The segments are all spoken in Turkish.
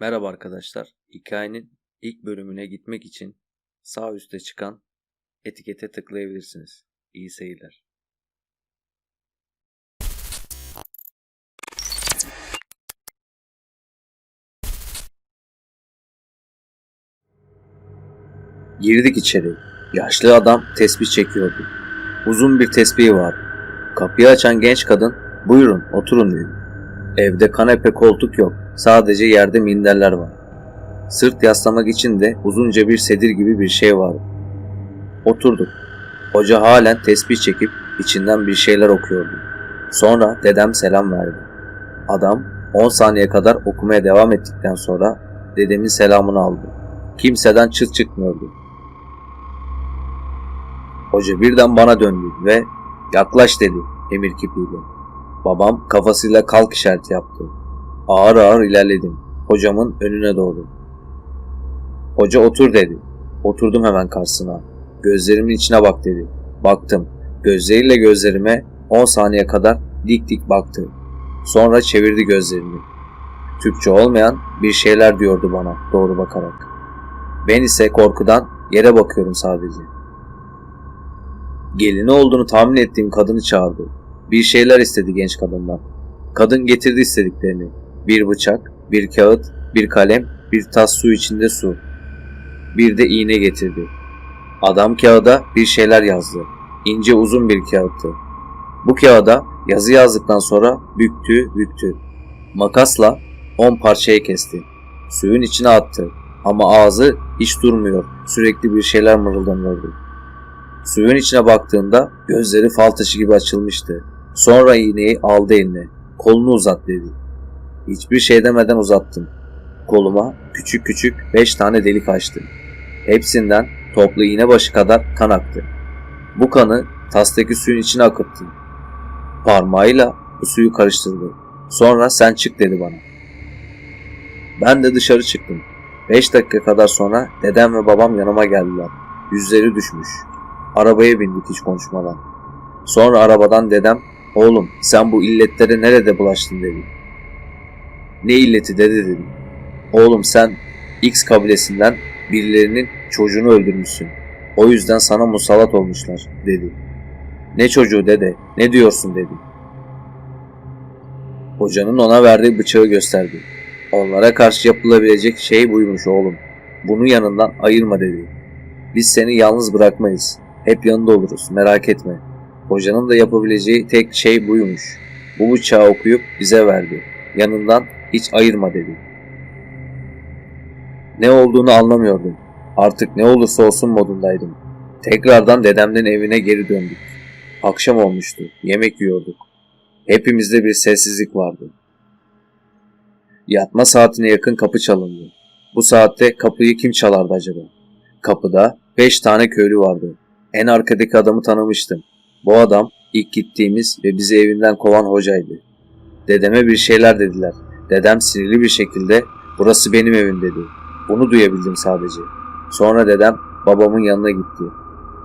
Merhaba arkadaşlar. Hikayenin ilk bölümüne gitmek için sağ üstte çıkan etikete tıklayabilirsiniz. İyi seyirler. Girdik içeri. Yaşlı adam tesbih çekiyordu. Uzun bir tesbihi vardı. Kapıyı açan genç kadın, buyurun oturun dedi. Evde kanepe koltuk yok. Sadece yerde minderler var. Sırt yaslamak için de uzunca bir sedir gibi bir şey vardı. Oturduk. Hoca halen tesbih çekip içinden bir şeyler okuyordu. Sonra dedem selam verdi. Adam 10 saniye kadar okumaya devam ettikten sonra dedemin selamını aldı. Kimseden çıt çıkmıyordu. Hoca birden bana döndü ve yaklaş dedi emir kipiyle. Babam kafasıyla kalk işareti yaptı. Ağır ağır ilerledim. Hocamın önüne doğru. Hoca otur dedi. Oturdum hemen karşısına. Gözlerimin içine bak dedi. Baktım. Gözleriyle gözlerime 10 saniye kadar dik dik baktı. Sonra çevirdi gözlerini. Türkçe olmayan bir şeyler diyordu bana doğru bakarak. Ben ise korkudan yere bakıyorum sadece. Gelini olduğunu tahmin ettiğim kadını çağırdı. Bir şeyler istedi genç kadından. Kadın getirdi istediklerini. Bir bıçak, bir kağıt, bir kalem, bir tas su içinde su. Bir de iğne getirdi. Adam kağıda bir şeyler yazdı. İnce uzun bir kağıttı. Bu kağıda yazı yazdıktan sonra büktü, büktü. Makasla on parçaya kesti. Suyun içine attı. Ama ağzı hiç durmuyor. Sürekli bir şeyler mırıldanıyordu. Suyun içine baktığında gözleri fal taşı gibi açılmıştı. Sonra iğneyi aldı eline. Kolunu uzat dedi. Hiçbir şey demeden uzattım. Koluma küçük küçük beş tane delik açtı. Hepsinden toplu iğne başı kadar kan aktı. Bu kanı tastaki suyun içine akıttı. Parmağıyla bu suyu karıştırdı. Sonra sen çık dedi bana. Ben de dışarı çıktım. Beş dakika kadar sonra dedem ve babam yanıma geldiler. Yüzleri düşmüş. Arabaya bindik hiç konuşmadan. Sonra arabadan dedem, oğlum sen bu illetlere nerede bulaştın dedi. Ne illeti dede dedim. Oğlum sen X kabilesinden birilerinin çocuğunu öldürmüşsün. O yüzden sana musallat olmuşlar dedi. Ne çocuğu dede, ne diyorsun dedi. Hocanın ona verdiği bıçağı gösterdi. Onlara karşı yapılabilecek şey buymuş oğlum. Bunu yanından ayırma dedi. Biz seni yalnız bırakmayız. Hep yanında oluruz merak etme. Hocanın da yapabileceği tek şey buymuş. Bu bıçağı okuyup bize verdi. Yanından hiç ayırma dedi. Ne olduğunu anlamıyordum. Artık ne olursa olsun modundaydım. Tekrardan dedemden evine geri döndük. Akşam olmuştu. Yemek yiyorduk. Hepimizde bir sessizlik vardı. Yatma saatine yakın kapı çalındı. Bu saatte kapıyı kim çalardı acaba? Kapıda beş tane köylü vardı. En arkadaki adamı tanımıştım. Bu adam ilk gittiğimiz ve bizi evinden kovan hocaydı. Dedeme bir şeyler dediler. Dedem sinirli bir şekilde burası benim evim dedi. Bunu duyabildim sadece. Sonra dedem babamın yanına gitti.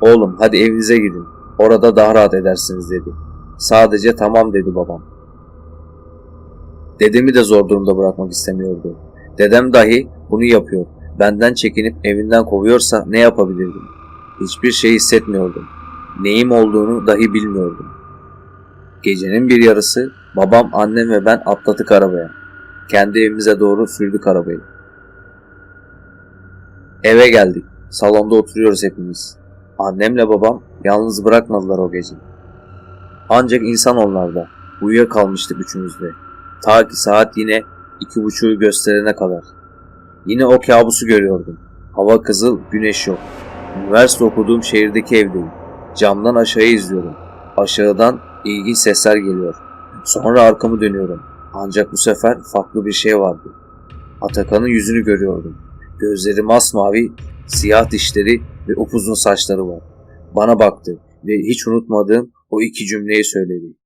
Oğlum hadi evinize gidin. Orada daha rahat edersiniz dedi. Sadece tamam dedi babam. Dedemi de zor durumda bırakmak istemiyordu. Dedem dahi bunu yapıyor. Benden çekinip evinden kovuyorsa ne yapabilirdim? Hiçbir şey hissetmiyordum. Neyim olduğunu dahi bilmiyordum. Gecenin bir yarısı babam, annem ve ben atladık arabaya. Kendi evimize doğru sürdük arabayı. Eve geldik. Salonda oturuyoruz hepimiz. Annemle babam yalnız bırakmadılar o gece. Ancak insan onlarda. Uyuyakalmıştık üçümüz. Ta ki saat yine iki buçuğu gösterene kadar. Yine o kabusu görüyordum. Hava kızıl, güneş yok. Üniversite okuduğum şehirdeki evdeyim. Camdan aşağıya izliyorum. Aşağıdan ilginç sesler geliyor. Sonra arkamı dönüyorum. Ancak bu sefer farklı bir şey vardı. Atakan'ın yüzünü görüyordum. Gözleri masmavi, siyah dişleri ve upuzun saçları var. Bana baktı ve hiç unutmadığım o iki cümleyi söyledi.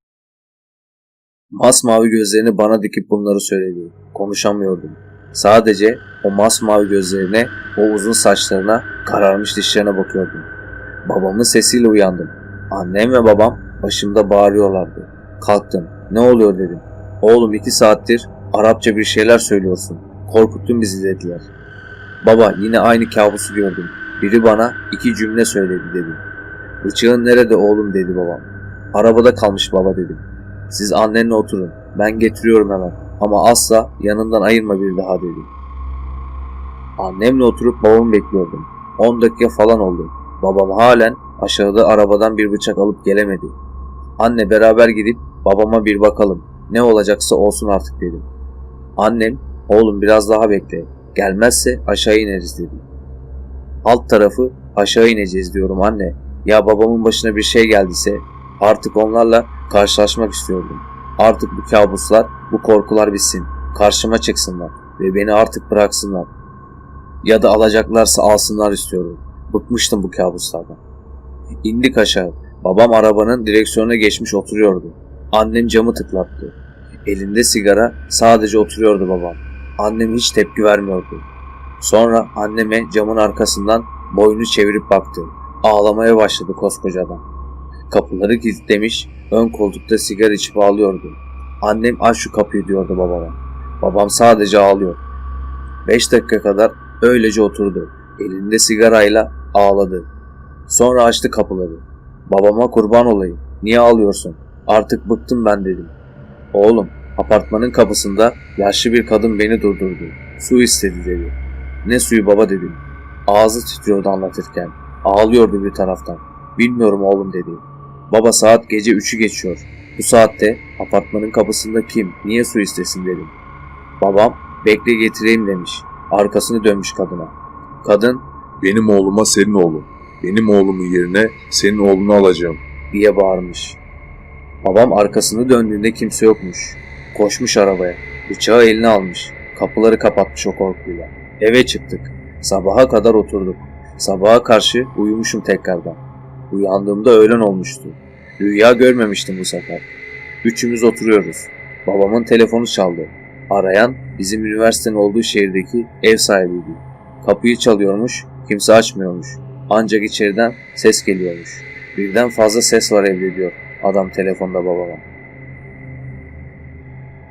Masmavi gözlerini bana dikip bunları söyledi. Konuşamıyordum. Sadece o masmavi gözlerine, o uzun saçlarına, kararmış dişlerine bakıyordum. Babamın sesiyle uyandım. Annem ve babam başımda bağırıyorlardı. Kalktım. Ne oluyor dedim. Oğlum iki saattir Arapça bir şeyler söylüyorsun. Korkuttun bizi dediler. Baba yine aynı kabusu gördüm. Biri bana iki cümle söyledi dedi. Bıçağın nerede oğlum dedi babam. Arabada kalmış baba dedim. Siz annenle oturun. Ben getiriyorum hemen. Ama asla yanından ayırma bir daha dedi. Annemle oturup babamı bekliyordum. 10 dakika falan oldu. Babam halen aşağıda arabadan bir bıçak alıp gelemedi. Anne beraber gidip babama bir bakalım. Ne olacaksa olsun artık dedim. Annem, oğlum biraz daha bekle. Gelmezse aşağı ineriz dedi. Alt tarafı aşağı ineceğiz diyorum anne. Ya babamın başına bir şey geldiyse artık onlarla karşılaşmak istiyordum. Artık bu kabuslar, bu korkular bitsin. Karşıma çıksınlar ve beni artık bıraksınlar. Ya da alacaklarsa alsınlar istiyorum. Bıkmıştım bu kabuslardan. İndik aşağı. Babam arabanın direksiyonuna geçmiş oturuyordu. Annem camı tıklattı. Elinde sigara sadece oturuyordu babam. Annem hiç tepki vermiyordu. Sonra anneme camın arkasından boynu çevirip baktı. Ağlamaya başladı koskoca adam. Kapıları kilitlemiş, ön koltukta sigara içip ağlıyordu. Annem aç şu kapıyı diyordu babama. Babam sadece ağlıyor. Beş dakika kadar öylece oturdu. Elinde sigarayla ağladı. Sonra açtı kapıları. Babama kurban olayım. Niye ağlıyorsun? Artık bıktım ben dedim. Oğlum, apartmanın kapısında yaşlı bir kadın beni durdurdu. Su istedi dedi. Ne suyu baba dedim. Ağzı titriyordu anlatırken. Ağlıyordu bir taraftan. Bilmiyorum oğlum dedi. Baba saat gece 3'ü geçiyor. Bu saatte apartmanın kapısında kim, niye su istesin dedim. Babam bekle getireyim demiş. Arkasını dönmüş kadına. Kadın Benim oğluma senin oğlun. Benim oğlumun yerine senin oğlunu alacağım. diye bağırmış. Babam arkasını döndüğünde kimse yokmuş. Koşmuş arabaya. Bıçağı eline almış. Kapıları kapatmış o korkuyla. Eve çıktık. Sabaha kadar oturduk. Sabaha karşı uyumuşum tekrardan. Uyandığımda öğlen olmuştu. Rüya görmemiştim bu sefer. Üçümüz oturuyoruz. Babamın telefonu çaldı. Arayan bizim üniversitenin olduğu şehirdeki ev sahibiydi. Kapıyı çalıyormuş, kimse açmıyormuş. Ancak içeriden ses geliyormuş. Birden fazla ses var evde diyor adam telefonda babama.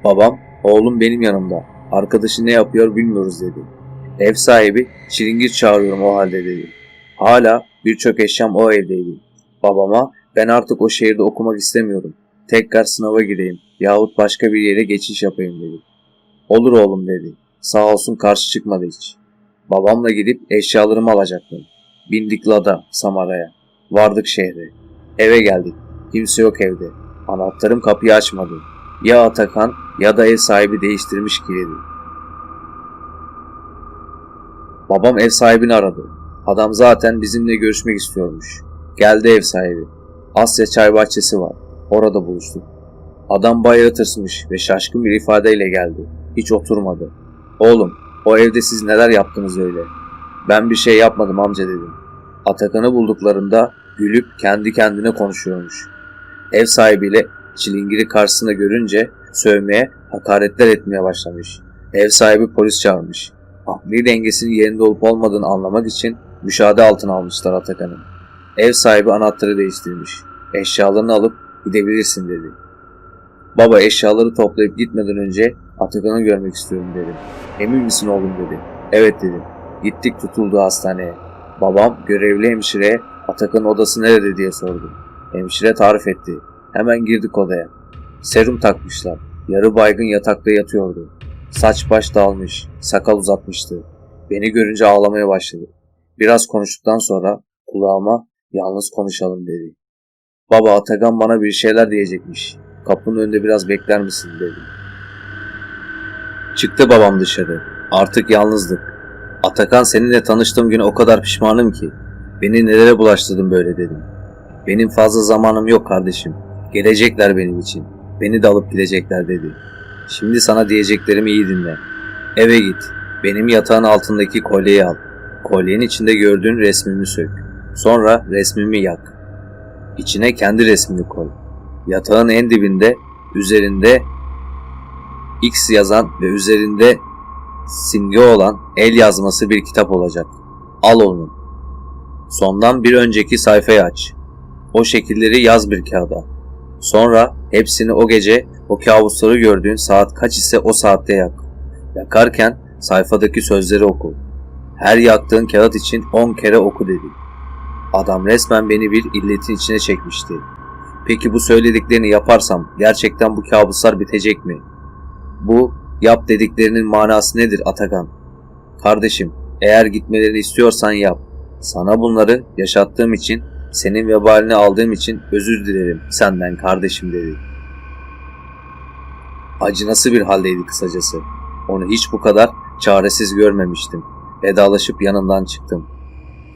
Babam, oğlum benim yanımda. Arkadaşı ne yapıyor bilmiyoruz dedi. Ev sahibi, çilingir çağırıyorum o halde dedi. Hala birçok eşyam o evdeydi. Babama, ben artık o şehirde okumak istemiyorum. Tekrar sınava gireyim yahut başka bir yere geçiş yapayım dedi. Olur oğlum dedi. Sağ olsun karşı çıkmadı hiç. Babamla gidip eşyalarımı alacaktım. Bindik Lada, Samara'ya. Vardık şehre. Eve geldik. Kimse yok evde. Anahtarım kapıyı açmadı. Ya Atakan ya da ev sahibi değiştirmiş kilidi. Babam ev sahibini aradı. Adam zaten bizimle görüşmek istiyormuş. Geldi ev sahibi. Asya çay bahçesi var. Orada buluştuk. Adam bayağı tırsmış ve şaşkın bir ifadeyle geldi. Hiç oturmadı. Oğlum, o evde siz neler yaptınız öyle? Ben bir şey yapmadım amca dedim. Atakan'ı bulduklarında gülüp kendi kendine konuşuyormuş. Ev sahibiyle çilingiri karşısında görünce sövmeye, hakaretler etmeye başlamış. Ev sahibi polis çağırmış. Akli dengesinin yerinde olup olmadığını anlamak için müşahede altına almışlar Atakan'ı. Ev sahibi anahtarı değiştirmiş. Eşyalarını alıp gidebilirsin dedi. Baba eşyaları toplayıp gitmeden önce Atakan'ı görmek istiyorum dedim. Emin misin oğlum dedi. Evet dedim. Gittik tutuldu hastaneye. Babam görevli hemşireye Atakan'ın odası nerede diye sordu. Hemşire tarif etti. Hemen girdik odaya. Serum takmışlar. Yarı baygın yatakta yatıyordu. Saç baş dağılmış, sakal uzatmıştı. Beni görünce ağlamaya başladı. Biraz konuştuktan sonra kulağıma yalnız konuşalım dedi. Baba Atakan bana bir şeyler diyecekmiş. Kapının önünde biraz bekler misin dedim. Çıktı babam dışarı. Artık yalnızdık. Atakan seninle tanıştığım gün o kadar pişmanım ki. Beni nelere bulaştırdın böyle dedim. Benim fazla zamanım yok kardeşim. Gelecekler benim için. Beni de alıp gidecekler dedi. Şimdi sana diyeceklerimi iyi dinle. Eve git. Benim yatağın altındaki kolyeyi al. Kolyenin içinde gördüğün resmimi sök. Sonra resmimi yak. İçine kendi resmini koy. Yatağın en dibinde, üzerinde X yazan ve üzerinde simge olan el yazması bir kitap olacak. Al onu. Sondan bir önceki sayfayı aç. O şekilleri yaz bir kağıda. Sonra hepsini o gece o kabusları gördüğün saat kaç ise o saatte yak. Yakarken sayfadaki sözleri oku. Her yaktığın kağıt için 10 kere oku dedi. Adam resmen beni bir illetin içine çekmişti. Peki bu söylediklerini yaparsam gerçekten bu kabuslar bitecek mi? Bu yap dediklerinin manası nedir Atakan? Kardeşim eğer gitmelerini istiyorsan yap. Sana bunları yaşattığım için, senin vebalini aldığım için özür dilerim senden kardeşim dedi. Acınası bir haldeydi kısacası. Onu hiç bu kadar çaresiz görmemiştim. Vedalaşıp yanından çıktım.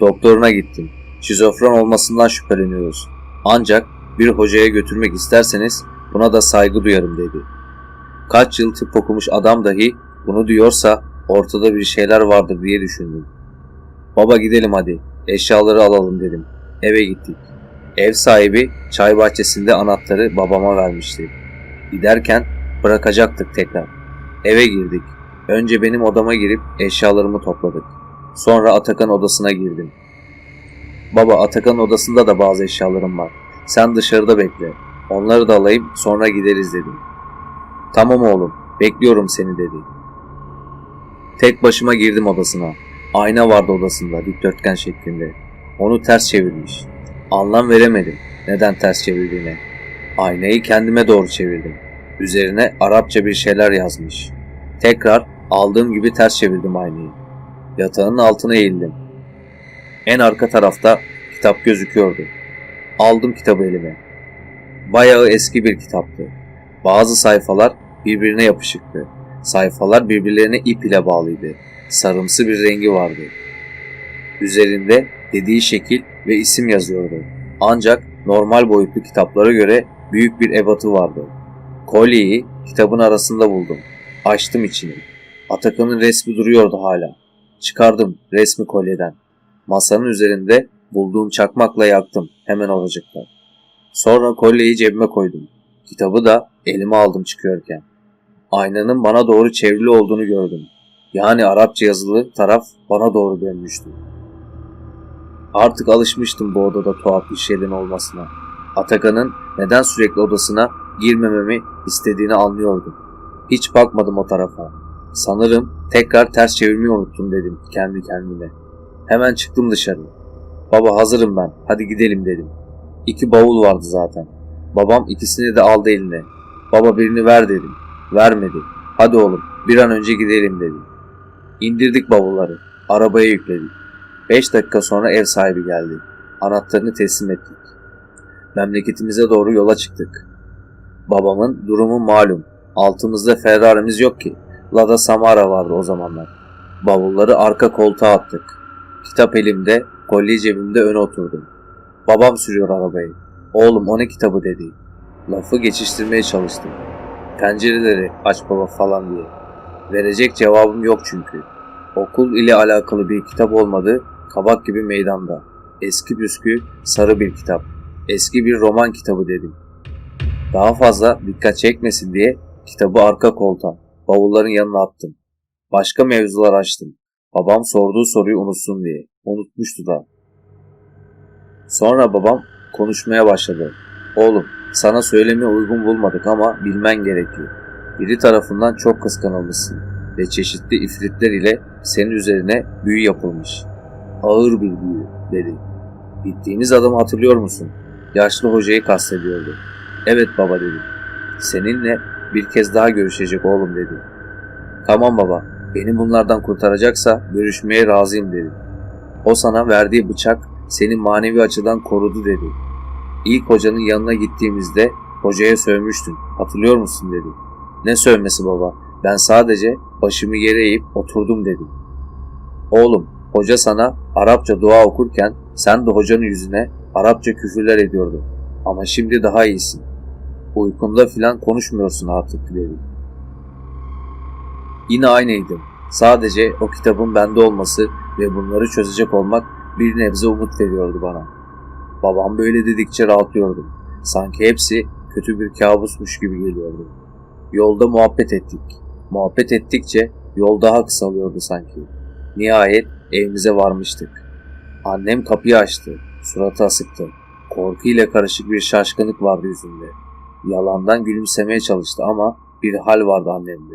Doktoruna gittim. Şizofren olmasından şüpheleniyoruz. Ancak bir hocaya götürmek isterseniz buna da saygı duyarım dedi. Kaç yıl tıp okumuş adam dahi bunu diyorsa ortada bir şeyler vardır diye düşündüm. Baba gidelim hadi. Eşyaları alalım dedim. Eve gittik. Ev sahibi çay bahçesinde anahtarı babama vermişti. Giderken bırakacaktık tekrar. Eve girdik. Önce benim odama girip eşyalarımı topladık. Sonra Atakan odasına girdim. Baba Atakan'ın odasında da bazı eşyalarım var. Sen dışarıda bekle. Onları da alayım sonra gideriz dedim. Tamam oğlum bekliyorum seni dedi. Tek başıma girdim odasına. Ayna vardı odasında dikdörtgen şeklinde. Onu ters çevirmiş. Anlam veremedim neden ters çevirdiğine. Aynayı kendime doğru çevirdim. Üzerine Arapça bir şeyler yazmış. Tekrar aldığım gibi ters çevirdim aynayı. Yatağın altına eğildim. En arka tarafta kitap gözüküyordu. Aldım kitabı elime. Bayağı eski bir kitaptı. Bazı sayfalar birbirine yapışıktı. Sayfalar birbirlerine ip ile bağlıydı. Sarımsı bir rengi vardı. Üzerinde dediği şekil ve isim yazıyordu. Ancak normal boyutlu kitaplara göre büyük bir ebatı vardı. Kolyeyi kitabın arasında buldum. Açtım içini. Atakan'ın resmi duruyordu hala. Çıkardım resmi kolyeden. Masanın üzerinde bulduğum çakmakla yaktım hemen oracıkta. Sonra kolyeyi cebime koydum. Kitabı da elime aldım çıkıyorken. Aynanın bana doğru çevrili olduğunu gördüm. Yani Arapça yazılı taraf bana doğru dönmüştü. Artık alışmıştım bu odada tuhaf bir şeylerin olmasına. Atakan'ın neden sürekli odasına girmememi istediğini anlıyordum. Hiç bakmadım o tarafa. Sanırım tekrar ters çevirmeyi unuttum dedim kendi kendime. Hemen çıktım dışarı. Baba hazırım ben hadi gidelim dedim. İki bavul vardı zaten. Babam ikisini de aldı eline. Baba birini ver dedim. Vermedi. Hadi oğlum bir an önce gidelim dedi. İndirdik bavulları. Arabaya yükledik. Beş dakika sonra ev sahibi geldi. Anahtarını teslim ettik. Memleketimize doğru yola çıktık. Babamın durumu malum. Altımızda Ferrari'miz yok ki. Lada Samara vardı o zamanlar. Bavulları arka koltuğa attık. Kitap elimde, kolye cebimde öne oturdum. Babam sürüyor arabayı. Oğlum o ne kitabı dedi. Lafı geçiştirmeye çalıştım. Pencereleri aç baba falan diye. Verecek cevabım yok çünkü. Okul ile alakalı bir kitap olmadı, kabak gibi meydanda. Eski püskü, sarı bir kitap. Eski bir roman kitabı dedim. Daha fazla dikkat çekmesin diye kitabı arka koltuğa, bavulların yanına attım. Başka mevzular açtım. Babam sorduğu soruyu unutsun diye. Unutmuştu da. Sonra babam konuşmaya başladı. Oğlum sana söylemeye uygun bulmadık ama bilmen gerekiyor. Biri tarafından çok kıskanılmışsın ve çeşitli ifritler ile senin üzerine büyü yapılmış. Ağır bir büyü dedi. Gittiğimiz adamı hatırlıyor musun? Yaşlı hocayı kastediyordu. Evet baba dedim. Seninle bir kez daha görüşecek oğlum dedi. Tamam baba, beni bunlardan kurtaracaksa görüşmeye razıyım dedi. O sana verdiği bıçak seni manevi açıdan korudu dedi. İlk hocanın yanına gittiğimizde hocaya sövmüştün. Hatırlıyor musun dedi. Ne sövmesi baba? Ben sadece başımı yere eğip oturdum dedim. Oğlum, hoca sana Arapça dua okurken sen de hocanın yüzüne Arapça küfürler ediyordun. Ama şimdi daha iyisin. Uykunda filan konuşmuyorsun artık dedi. Yine aynıydım. Sadece o kitabın bende olması ve bunları çözecek olmak bir nebze umut veriyordu bana. Babam böyle dedikçe rahatlıyordum. Sanki hepsi kötü bir kabusmuş gibi geliyordu. Yolda muhabbet ettik. Muhabbet ettikçe yol daha kısalıyordu sanki. Nihayet evimize varmıştık. Annem kapıyı açtı. Suratı asıktı. Korku ile karışık bir şaşkınlık vardı yüzünde. Yalandan gülümsemeye çalıştı ama bir hal vardı annemde.